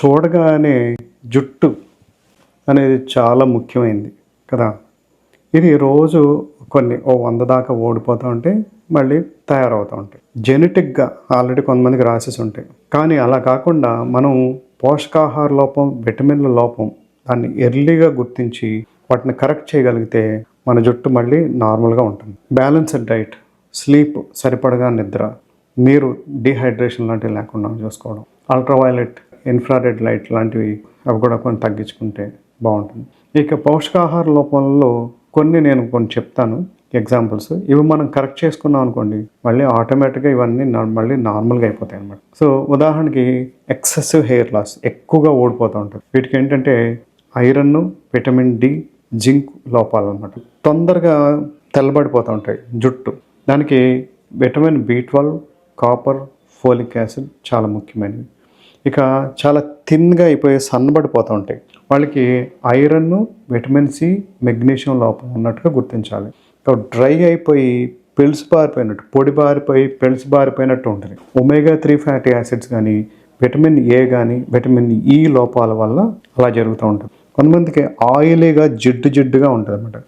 చూడగానే జుట్టు అనేది చాలా ముఖ్యమైంది కదా. ఇది రోజు కొన్ని ఓ వంద దాకా ఓడిపోతూ ఉంటే మళ్ళీ తయారవుతూ ఉంటాయి జెనెటిక్గా ఆల్రెడీ కొంతమందికి రాసేసి ఉంటాయి కానీ అలా కాకుండా మనం పోషకాహార లోపం విటమిన్ల లోపం దాన్ని ఎర్లీగా గుర్తించి వాటిని కరెక్ట్ చేయగలిగితే మన జుట్టు మళ్ళీ నార్మల్గా ఉంటుంది. బ్యాలెన్స్డ్ డైట్ స్లీప్ సరిపడగా నిద్ర నీరు డిహైడ్రేషన్ లాంటివి లేకుండా చూసుకోవడం అల్ట్రావైలెట్ ఇన్ఫ్రారెడ్ లైట్ లాంటివి అవి కూడా కొన్ని తగ్గించుకుంటే బాగుంటుంది. ఇక పోషకాహార లోపంలో కొన్ని నేను కొన్ని చెప్తాను ఎగ్జాంపుల్స్ ఇవి మనం కరెక్ట్ చేసుకున్నాం అనుకోండి మళ్ళీ ఆటోమేటిక్గా ఇవన్నీ మళ్ళీ నార్మల్గా అయిపోతాయి అనమాట సో ఉదాహరణకి ఎక్సెసివ్ హెయిర్ లాస్ ఎక్కువగా ఓడిపోతూ ఉంటుంది. వీటికి ఏంటంటే ఐరన్ విటమిన్ డి జింక్ లోపాలన్నమాట. తొందరగా తెల్లబడిపోతూ ఉంటాయి జుట్టు. దానికి vitamin B twelve copper folic acid చాలా ముఖ్యమైనవి. ఇక చాలా థిన్గా అయిపోయి సన్నబడిపోతూ ఉంటాయి. వాళ్ళకి ఐరన్ విటమిన్ సి మెగ్నీషియం లోపం ఉన్నట్టుగా గుర్తించాలి. డ్రై అయిపోయి పెల్స్ బారిపోయినట్టు పొడి బారిపోయి పెల్స్ బారిపోయినట్టు ఉంటుంది. ఒమేగా త్రీ ఫ్యాటీ యాసిడ్స్ కానీ విటమిన్ ఏ కానీ విటమిన్ ఈ లోపాల వల్ల అలా జరుగుతూ ఉంటుంది. కొంతమందికి ఆయిలీగా జిడ్డు జిడ్డుగా ఉంటుంది అనమాట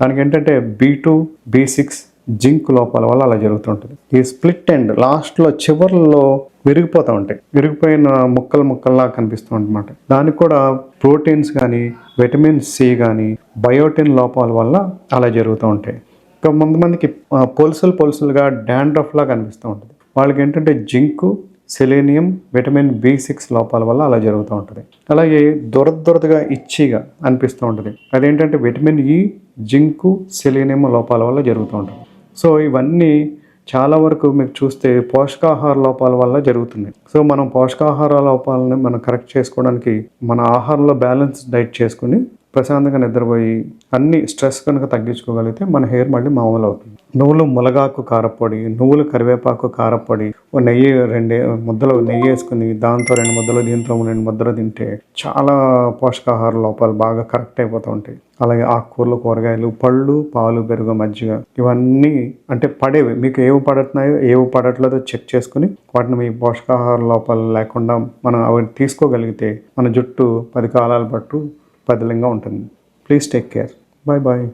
దానికి ఏంటంటే B two B six zinc లోపాల వల్ల అలా జరుగుతుంటుంది ఈ స్ప్లిట్ ఎండ్ లాస్ట్లో చివర్లో విరిగిపోతూ ఉంటాయి. విరిగిపోయిన ముక్కలు ముక్కల్లా కనిపిస్తూ ఉంటాయి దానికి కూడా ప్రోటీన్స్ కానీ విటమిన్ సి కానీ బయోటిన్ లోపాల వల్ల అలా జరుగుతూ ఉంటాయి. ఇంకా కొంతమందికి ఆ, పొలుసులు పొలుసులుగా డాండ్రఫ్లా కనిపిస్తూ ఉంటుంది. వాళ్ళకి ఏంటంటే zinc selenium vitamin B six లోపాల వల్ల అలా జరుగుతూ ఉంటుంది. అలాగే దొరద ఇచ్చిగా అనిపిస్తూ ఉంటుంది. అదేంటంటే విటమిన్ ఈ జింకు సెలేనియం లోపాల వల్ల జరుగుతూ ఉంటుంది. సో ఇవన్నీ చాలా వరకు మీకు చూస్తే పోషకాహార లోపాల వల్ల జరుగుతుంది. సో మనం పోషకాహార లోపాలని మనం కరెక్ట్ చేసుకోవడానికి మన ఆహారంలో బ్యాలెన్స్ డైట్ చేసుకుని ప్రశాంతంగా నిద్రపోయి అన్ని స్ట్రెస్ కనుక తగ్గించుకోగలిగితే మన హెయిర్ మళ్ళీ మామూలు అవుతుంది. నువ్వులు ములగాకు కారపొడి నువ్వులు కరివేపాకు కారపొడి ఓ నెయ్యి రెండు ముద్దలు నెయ్యి వేసుకుని దాంతో రెండు ముద్దలు దీంతో రెండు ముద్దలు తింటే చాలా పోషకాహార లోపాలు బాగా కరెక్ట్ అయిపోతూ ఉంటాయి. అలాగే ఆకుకూరలు కూరగాయలు పళ్ళు పాలు పెరుగు మజ్జిగ ఇవన్నీ అంటే పడేవి. మీకు ఏవి పడుతున్నాయో ఏవి పడట్లేదో చెక్ చేసుకుని వాటిని మీ పోషకాహార లోపాలు లేకుండా మనం అవి తీసుకోగలిగితే మన జుట్టు పది కాలాల పట్టు పదిలంగా ఉంటుంది. Please take care. Bye bye.